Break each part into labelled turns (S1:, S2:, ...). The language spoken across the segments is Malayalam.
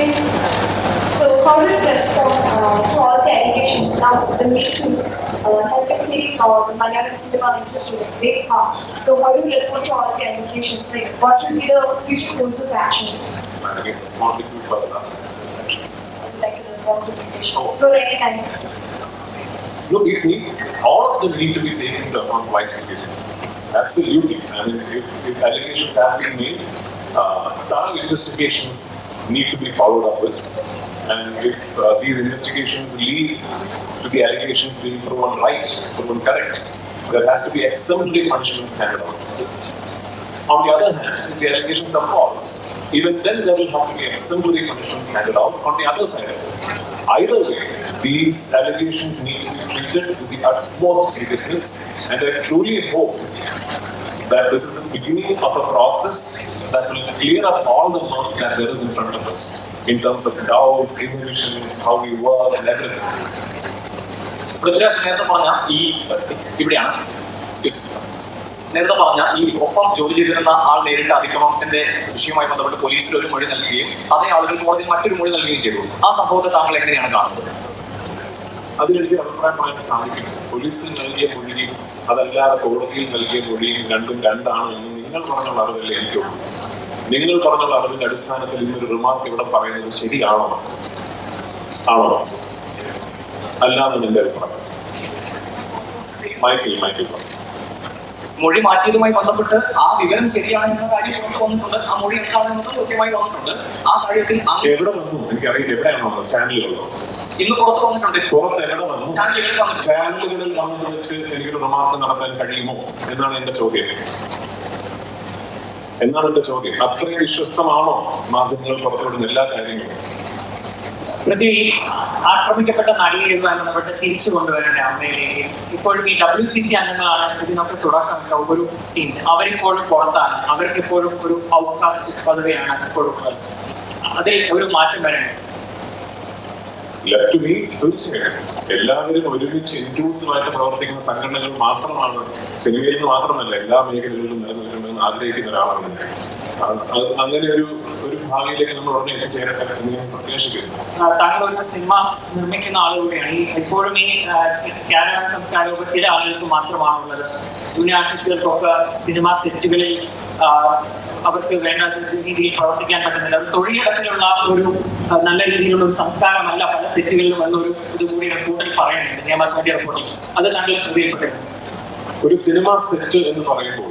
S1: evening. So, how do you respond uh, to all the allegations now? The Me Too uh, has been hitting uh, the Malayalam cinema industry very hard. So, how do you respond to all the allegations? Like, what should be the future course of action?
S2: And again, responsibility for the last section.
S1: Like a responsibility. So, right, and
S2: Look, these need, all of them need to be taken upon quite seriously. Absolutely. I mean, if, if allegations have been made, uh, thorough investigations need to be followed up with. And if uh, these investigations lead to the allegations being proven right, proven correct, there has to be exemplary punishments handed out. On the other hand, if the allegations are false, even then there will have to be exemplary punishments handed out on the other side of it. Either way, these allegations need to be treated with the utmost seriousness, and I truly hope that this is the beginning of a process that will clear up all the murk that there is in front of us in terms of doubts, inhibitions, how we work, and everything.
S3: Prithviraj നേരത്തെ പറഞ്ഞ ഈ ഇവിടെയാണ് Excuse me. നേരത്തെ പറഞ്ഞ ഈ ഒപ്പം ജോലി ചെയ്തിരുന്ന ആൾ നേരിട്ട അതിക്രമത്തിന്റെ വിഷയവുമായി ബന്ധപ്പെട്ട് പോലീസിൽ ഒരു മൊഴി നൽകുകയും അതേ ആളുകൾ കോടതിയിൽ മറ്റൊരു മൊഴി നൽകുകയും ചെയ്തു. ആ സംഭവത്തെ താങ്കൾ എങ്ങനെയാണ് കാണുന്നത്?
S2: അതിലെനിക്ക് അഭിപ്രായം പറയാൻ സാധിക്കും. പോലീസിൽ നൽകിയ മൊഴിയും അതല്ലാതെ കോടതിയിൽ നൽകിയ മൊഴിയും രണ്ടും രണ്ടാണ് എന്ന് നിങ്ങൾ പറഞ്ഞുള്ള അറിവല്ലേ എനിക്കുള്ളൂ നിങ്ങൾ പറഞ്ഞുള്ള അറിവിന്റെ അടിസ്ഥാനത്തിൽ ഇന്നൊരു റിമാർക്ക് ഇവിടെ പറയുന്നത് ശരിയാണോ? ആണോ? അല്ലാന്ന് നിന്റെ അഭിപ്രായം. മൈക്കിൽ മൈക്കിൾ പറഞ്ഞു
S3: മൊഴി മാറ്റിയതുമായി ബന്ധപ്പെട്ട് ആ വിവരം ശരിയാണെന്ന കാര്യം പുറത്തു വന്നിട്ടുണ്ട്. ആ മൊഴി എന്താണെന്നത് കൃത്യമായി വന്നിട്ടുണ്ട്. ആ സാഹചര്യത്തിൽ
S2: എവിടെ വന്നു? എനിക്കറിയില്ല. എവിടെയാണോ ചാനലുകളോ
S3: ഇന്ന് പുറത്തു വന്നിട്ടുണ്ട്.
S2: പുറത്ത് എവിടെ വന്നു?
S3: ചാനലുകളിൽ വന്നിട്ടുണ്ട്.
S2: ചാനലുകളിൽ വന്നത് വെച്ച് എനിക്കൊരു റിമാർക്ക് നടത്താൻ കഴിയുമോ? എന്നാണ് എന്റെ ചോദ്യം. എന്നാണ് എന്റെ ചോദ്യം? അത്രയും വിശ്വസ്തമാണോ മാധ്യമങ്ങൾ പുറത്തുവിടുന്ന എല്ലാ കാര്യങ്ങളും?
S4: പൃഥ്വി ആക്രമിക്കപ്പെട്ട നടിയുമായി ബന്ധപ്പെട്ട് തിരിച്ചു കൊണ്ടുവരേണ്ട അമ്മയിലേക്ക് ഇപ്പോഴും ഈ ഡബ്ല്യു സി സി അംഗങ്ങളാണ് ഇതിനൊക്കെ തുടക്കമിട്ട ഒരു ടീം അവരിപ്പോഴും പുറത്താണ്. അവർക്ക് ഇപ്പോഴും ഒരു ഔട്ട്കാസ്റ്റ് പദവിയാണ് ഇപ്പോഴും ഉള്ളത് അതിൽ ഒരു മാറ്റം വരണം
S2: ലെഫ്റ്റ് മീ തീർച്ചയായും. എല്ലാവരും ഒരുമിച്ച് ഇൻക്ലൂസീവായിട്ട് പ്രവർത്തിക്കുന്ന സംഘടനകൾ മാത്രമാണ് സിനിമയിൽ നിന്ന് മാത്രമല്ല എല്ലാ മേഖലകളിലും നിലനിൽക്കണമെന്ന് ആഗ്രഹിക്കുന്ന ഒരാളാണ് അങ്ങനെ ഒരു ഒരു ഭാവിയിലേക്ക് നമ്മൾ ഉടനെ എത്തിച്ചേരട്ടെ എന്ന് ഞാൻ പ്രത്യാശിക്കുന്നു
S4: താങ്കൾ ഒരു സിനിമ നിർമ്മിക്കുന്ന ആളുകൂടെയാണ് ഈ എപ്പോഴും ഈ കേരള സംസ്കാരമൊക്കെ ചില ആളുകൾക്ക് മാത്രമാണുള്ളത്. ജൂനിയർ ആർട്ടിസ്റ്റുകൾക്കൊക്കെ സിനിമ സെറ്റുകളിൽ അവർക്ക് വേണ്ട രീതിയിൽ പ്രവർത്തിക്കാൻ പറ്റുന്നില്ല. ഒരു തൊഴിലിടത്തിലുള്ള ഒരു നല്ല രീതിയിലുള്ള ഒരു സംസ്കാരമല്ല പല സെറ്റുകളിലും എന്നൊരു ഇതുകൂടി റിപ്പോർട്ടിൽ പറയുന്നുണ്ട്. നിയമത്തിന്റെ റിപ്പോർട്ടിൽ അത് താങ്കളെ ശ്രദ്ധയിൽപ്പെട്ടിട്ടുണ്ട്.
S2: ഒരു സിനിമ സെറ്റ് എന്ന് പറയുമ്പോൾ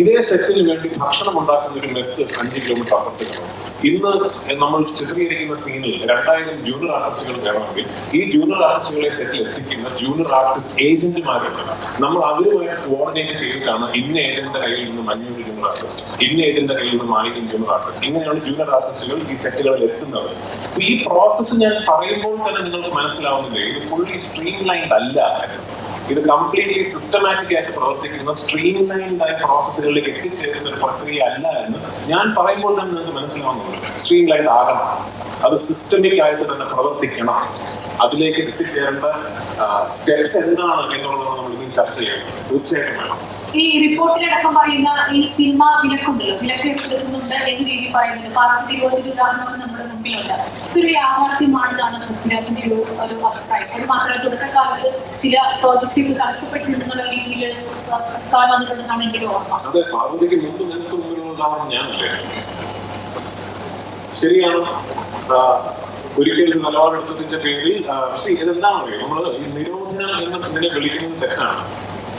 S2: ഇതേ സെറ്റിന് വേണ്ടി ഭക്ഷണം ഉണ്ടാക്കുന്ന ഒരു മെസ്സ് അഞ്ച് കിലോമീറ്റർ അപ്പുറത്തേക്കാണ്. ഇന്ന് നമ്മൾ ചിത്രീകരിക്കുന്ന സീനിൽ രണ്ടായിരം ജൂനിയർ ആർട്ടിസ്റ്റുകൾ വേണമെങ്കിൽ ഈ ജൂനിയർ ആർട്ടിസ്റ്റുകളെ സെറ്റിൽ എത്തിക്കുന്ന ജൂനിയർ ആർട്ടിസ്റ്റ് ഏജന്റുമാരുണ്ട് നമ്മൾ അവരുമായി കോർഡിനേറ്റ് ചെയ്തിട്ടാണ് ഇന്ന ഏജന്റിന്റെ കയ്യിൽ നിന്ന് മഞ്ഞൂർ ജൂനിയർ ആർട്ടിസ്റ്റ് ഇന്ന ഏജന്റിന്റെ കയ്യിൽ നിന്ന് മാലിക്കും ജൂനിയർ ആർട്ടിസ്റ്റ് ഇങ്ങനെയാണ് ജൂനിയർ ആർട്ടിസ്റ്റുകൾ ഈ സെറ്റുകളിൽ എത്തുന്നത്. ഈ പ്രോസസ്സ് ഞാൻ പറയുമ്പോൾ തന്നെ നിങ്ങൾക്ക് മനസ്സിലാവുന്നില്ലേ? ഇത് ഫുള്ളി സ്ട്രീം ലൈൻഡ് അല്ല. ഇത് കംപ്ലീറ്റ്ലി സിസ്റ്റമാറ്റിക് ആയിട്ട് പ്രവർത്തിക്കുന്ന സ്ട്രീം ലൈൻഡ് ആയ പ്രോസസ്സുകളിലേക്ക് എത്തിച്ചേരുന്ന ഒരു പ്രക്രിയ അല്ല എന്ന് ഞാൻ പറയുമ്പോൾ തന്നെ നിങ്ങൾക്ക് മനസ്സിലാവുന്നുണ്ട്. സ്ട്രീം ലൈൻഡ് ആകണം. അത് സിസ്റ്റമിക് ആയിട്ട് തന്നെ പ്രവർത്തിക്കണം. അതിലേക്ക് എത്തിച്ചേരേണ്ട സ്റ്റെപ്സ് എന്താണ് എന്നുള്ളത് നമ്മൾ ഇനി ചർച്ച ചെയ്യണം തീർച്ചയായിട്ടും വേണം.
S1: ഈ റിപ്പോർട്ടിലടക്കം പറയുന്ന ഈ സിനിമ വിലക്കുണ്ടല്ലോ. വിലക്ക് ഏർപ്പെടുത്തുന്നുണ്ട് എന്ന രീതിയിൽ പറയുന്നത്. പാർവതി തിരുവോതിരി ഉദാഹരണം നമ്മുടെ മുമ്പിലുണ്ട്. ഇതൊരു യാഥാർത്ഥ്യമാണെന്നാണ് പൃഥ്വിരാജിന്റെ ഒരു ഒരു അഭിപ്രായം. അത് മാത്രമല്ല തുടക്കകാലത്ത് ചില പ്രോജക്റ്റുകൾ തടസ്സപ്പെട്ടിട്ടുണ്ടെന്നുള്ള രീതിയിൽ പ്രസ്താവന വന്നിട്ടുണ്ടെന്നാണ് എന്റെ ഒരു ഓർമ്മ.
S2: ശരിയാണ്. ഒരിക്കലും നിലപാടെടുത്തതിന്റെ പേരിൽ see, ഇതെന്താണെന്ന് അറിയോ നമ്മൾ ഈ നിരോധനം എന്ന് ഇതിനെ വിളിക്കുന്നത് തെറ്റാണ്.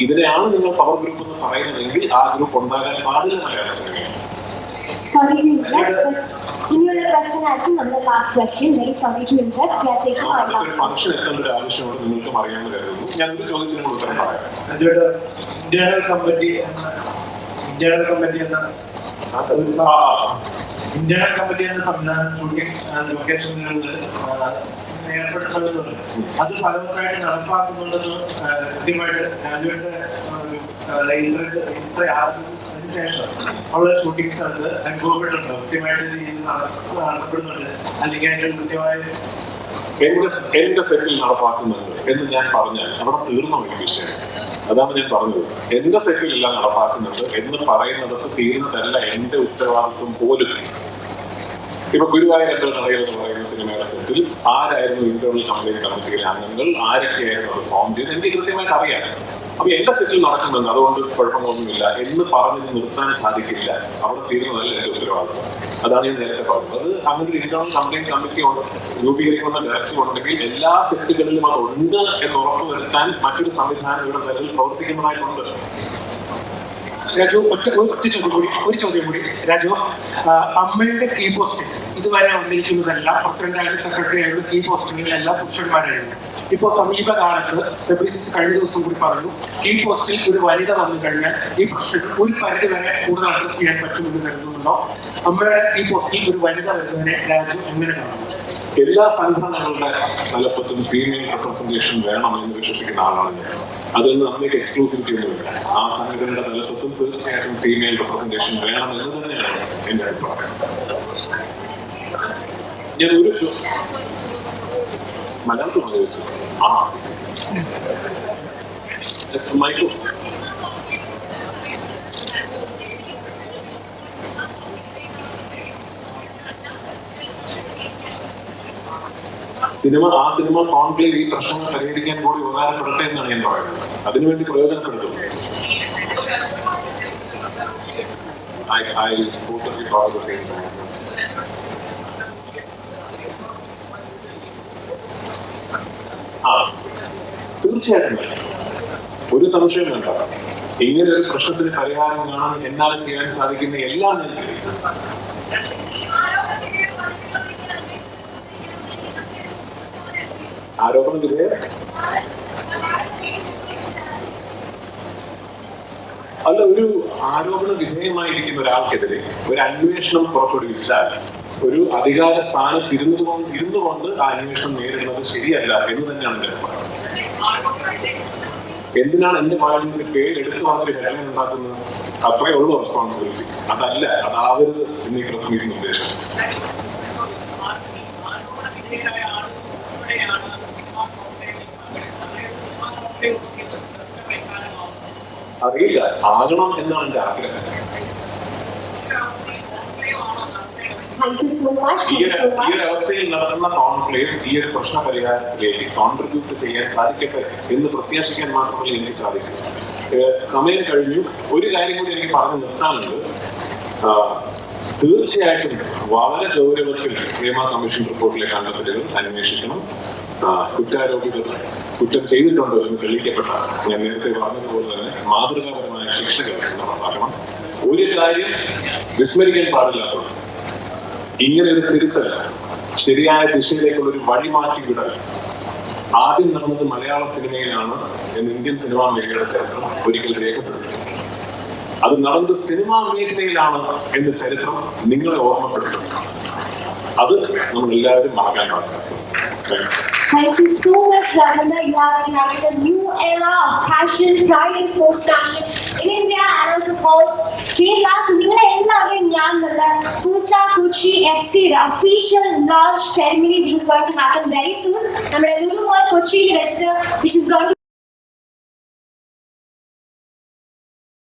S2: ഇതിനെയാണ് നിങ്ങൾ പവർ ഗ്രൂപ്പ് എന്ന് പറയുന്നതെങ്കിൽ ആ ഗ്രൂപ്പ് ഉണ്ടാകാൻ പാടില്ല മലയാള സിനിമയിൽ
S5: Sorry to interrupt, but ഇനിയുള്ള ക്വസ്റ്റ്യൻ ആയിരിക്കും നമ്മുടെ last question very sorry to interrupt we are taking
S2: our
S5: last
S2: function എത്തേണ്ട ഒരു ആവശ്യമുണ്ട് നിങ്ങൾക്കും അറിയാമെന്ന് കരുതുന്നു. ഞാൻ ഒരു ചോദ്യത്തിന് ഉത്തരം പറയാം.
S6: അതിലൂടെ ഇന്റേണൽ കമ്മിറ്റി എന്ന ഇന്റേണൽ കമ്മിറ്റി എന്ന
S2: ആ,
S6: സം-
S2: ആ,
S6: ഇന്റേണൽ കമ്മിറ്റി എന്ന സംവിധാനം ഷൂട്ടിംഗ് ലൊക്കേഷനുകളിൽ അത് ഫലവത്തായിട്ട് നടപ്പാക്കുന്നുണ്ടെന്ന് കൃത്യമായിട്ട് രാജുവിന്റെ ഇത്ര ശേഷം ഉള്ള ഷൂട്ടിംഗ് സ്ഥലത്ത് അനുഭവപ്പെട്ടിട്ടുണ്ട്. കൃത്യമായിട്ട് രീതിയിൽ നട- നടത്തപ്പെടുന്നുണ്ട് അല്ലെങ്കിൽ അതിന്റെ കൃത്യമായ
S2: എന്റെ എന്റെ സെറ്റിൽ നടപ്പാക്കുന്നുണ്ട് എന്ന് ഞാൻ പറഞ്ഞാൽ അവിടെ തീർന്നു ഈ വിഷയം. അതാണ് ഞാൻ പറഞ്ഞത്. എന്റെ സെറ്റിൽ എല്ലാം നടപ്പാക്കുന്നുണ്ട് എന്ന് പറയുന്നിടത്ത് തീരുന്നതല്ല എന്റെ ഉത്തരവാദിത്വം പോലും. ഇപ്പൊ ഗുരുവായൂർ എന്തോ നടയിൽ എന്ന് പറയുന്ന സിനിമയുടെ സെറ്റിൽ ആരായിരുന്നു ഇന്റേണൽ കംപ്ലൈന്റ് കമ്മിറ്റിയിലെ അംഗങ്ങൾ ആരൊക്കെയായിരുന്നു അത് ഫോം ചെയ്ത് എനിക്ക് കൃത്യമായിട്ട് അറിയാം. അപ്പൊ എന്റെ സെറ്റിൽ നടക്കുന്നുണ്ട്. അതുകൊണ്ട് കുഴപ്പങ്ങളൊന്നുമില്ല. എന്ന് പറഞ്ഞ് നിർത്താൻ സാധിക്കില്ല. അവിടെ തീരുന്നതല്ല എന്റെ ഉത്തരവാദിത്വം അതാണ് ഞാൻ നേരത്തെ പറഞ്ഞത്. അത് അങ്ങനെ ഒരു ഇന്റേണൽ കംപ്ലൈന്റ് കമ്മിറ്റി രൂപീകരിക്കുന്ന ഡയറക്ടർ ഉണ്ടെങ്കിൽ എല്ലാ സെറ്റുകളിലും അത് ഉണ്ട് എന്ന് ഉറപ്പുവരുത്താൻ മറ്റൊരു സംവിധാനം ഇവിടെ നിലവിൽ പ്രവർത്തിക്കുന്നതായിട്ടുണ്ട്.
S4: രാജു ഒറ്റ ഒറ്റ ചോദ്യം കൂടി ഒരു ചോദ്യം കൂടി. രാജു അമ്മയുടെ കീ പോസ്റ്റ് ഇതുവരെ വന്നിരിക്കുന്നതെല്ലാം പ്രസിഡന്റ് ആയാലും സെക്രട്ടറി ആയാലും കീ പോസ്റ്റുകളിലെല്ലാം പുരുഷന്മാരായിരുന്നു. ഇപ്പോൾ സമീപകാലത്ത് ഡബ്ല്യൂസിസ് കഴിഞ്ഞ ദിവസം കൂടി പറഞ്ഞു കീ പോസ്റ്റിൽ ഒരു വനിത വന്നു കഴിഞ്ഞാൽ ഈ പ്രശ്നം ഒരു പരിധി വരെ കൂടുതൽ അഡ്രസ് ചെയ്യാൻ പറ്റുമെന്ന് കരുതുന്നുണ്ടോ? അമ്മയുടെ കീ പോസ്റ്റിൽ ഒരു വനിത വരുന്നതിനെ രാജു എങ്ങനെ കാണുന്നു?
S2: എല്ലാ സംഘടനകളുടെ തലപ്പത്തും ഫീമെയിൽ റെപ്രസെന്റേഷൻ വേണം എന്ന് വിശ്വസിക്കുന്ന ആളാണ് ഞാൻ. അതിൽ നിന്ന് നമ്മൾക്ക് എക്സ്ക്ലൂസിവിറ്റി ഒന്നുമില്ല ആ സംഘടനയുടെ തലപ്പത്തും തീർച്ചയായിട്ടും ഫീമെയിൽ റെപ്രസെന്റേഷൻ വേണം എന്ന് തന്നെയാണ് എന്റെ അഭിപ്രായം. ഞാൻ ഒരു മലയാളത്തിൽ. ആ. മൈക്കോ. സിനിമ ആ സിനിമ കോൺക്ലേവ് ഈ പ്രശ്നങ്ങൾ പരിഹരിക്കാൻ കൂടി ഉപകാരപ്പെടട്ടെ എന്നാണ് ഞാൻ പറയുന്നത്. അതിനുവേണ്ടി പ്രയോജനപ്പെടുത്തും. ആ തീർച്ചയായിട്ടും. ഒരു സംശയം വേണ്ട. ഇങ്ങനെ ഒരു പ്രശ്നത്തിന് പരിഹാരം കാണാൻ എന്നാൽ ചെയ്യാൻ സാധിക്കുന്ന എല്ലാം ഞാൻ ചെയ്യും. ആരോപണ വിധേയർ അല്ല ഒരു ആരോപണ വിധേയമായിരിക്കുന്ന ഒരാൾക്കെതിരെ ഒരു അന്വേഷണം പുറപ്പെടുവിച്ചാൽ ഒരു അധികാര സ്ഥാനത്ത് ഇരുന്നു കൊണ്ട് ഇരുന്നുകൊണ്ട് ആ അന്വേഷണം നേരിടുന്നത് ശരിയല്ല എന്ന് തന്നെയാണ് എന്റെ എന്തിനാണ് എന്റെ വായിൽ പേരെടുത്ത് വളരെ ഹെഡ്ലൈൻ ഉണ്ടാക്കുന്നത്? അത്രയേ ഉള്ളൂ റെസ്പോൺസിബിലിറ്റി അതല്ല അതാവരുത് എന്നീ പ്രസംഗിക്കുന്ന ഉദ്ദേശം. അറിയില്ല. ആകണം എന്നാണ് എന്റെ ആഗ്രഹം. ഈ ഒരു അവസ്ഥയിൽ നടക്കുന്ന കോൺക്ലേവ് ഈ ഒരു പ്രശ്ന പരിഹാരത്തിലേക്ക് കോൺട്രിബ്യൂട്ട് ചെയ്യാൻ സാധിക്കട്ടെ എന്ന് പ്രത്യാശിക്കാൻ മാത്രമല്ല എനിക്ക് സാധിക്കും. സമയം കഴിഞ്ഞു. ഒരു കാര്യം കൂടി എനിക്ക് പറഞ്ഞു നിർത്താനുണ്ട്. ആ, തീർച്ചയായിട്ടും. വളരെ ഗൗരവത്തിൽ നിയമ കമ്മീഷൻ റിപ്പോർട്ടിലെ കണ്ടെത്തലുകൾ അന്വേഷിക്കണം. കുറ്റാരോപിതർ കുറ്റം ചെയ്തിട്ടുണ്ടോ എന്ന് തെളിയിക്കപ്പെട്ട ഞാൻ നേരത്തെ പറഞ്ഞതുപോലെ തന്നെ മാതൃകാപരമായ ശിക്ഷകൾ നടപ്പാക്കണം ഒരു കാര്യം വിസ്മരിക്കാൻ പാടില്ലാത്തത്. ഇങ്ങനെ ഒരു തിരുത്തൽ ശരിയായ ദിശയിലേക്കുള്ള ഒരു വഴിമാറ്റി വിടൽ ആദ്യം നടന്നത് മലയാള സിനിമയിലാണ് എന്ന് ഇന്ത്യൻ സിനിമാ മേഖലയുടെ ചരിത്രം ഒരിക്കൽ രേഖപ്പെടുത്തി അത് നടന്നത് സിനിമാ മേഖലയിലാണ് എന്ന ചരിത്രം നിങ്ങളെ ഓർമ്മപ്പെടുത്തും അത് നമ്മൾ എല്ലാവരും മറക്കാൻ പാടില്ല Thank you.
S5: So much, Ravanda. You have ignited a new era of passion, pride in sports fashion in India and as a whole. So നിങ്ങളെ എല്ലാവരെയും ഞാൻ നമ്മുടെ ഫൂസ കൊച്ചി എഫ് സിയുടെ official launch ceremony which is going to happen very soon നമ്മുടെ ലുലു മോൾ കൊച്ചിയിൽ വെച്ചിട്ട് വിച്ച് ഇസ് ഗോയിങ്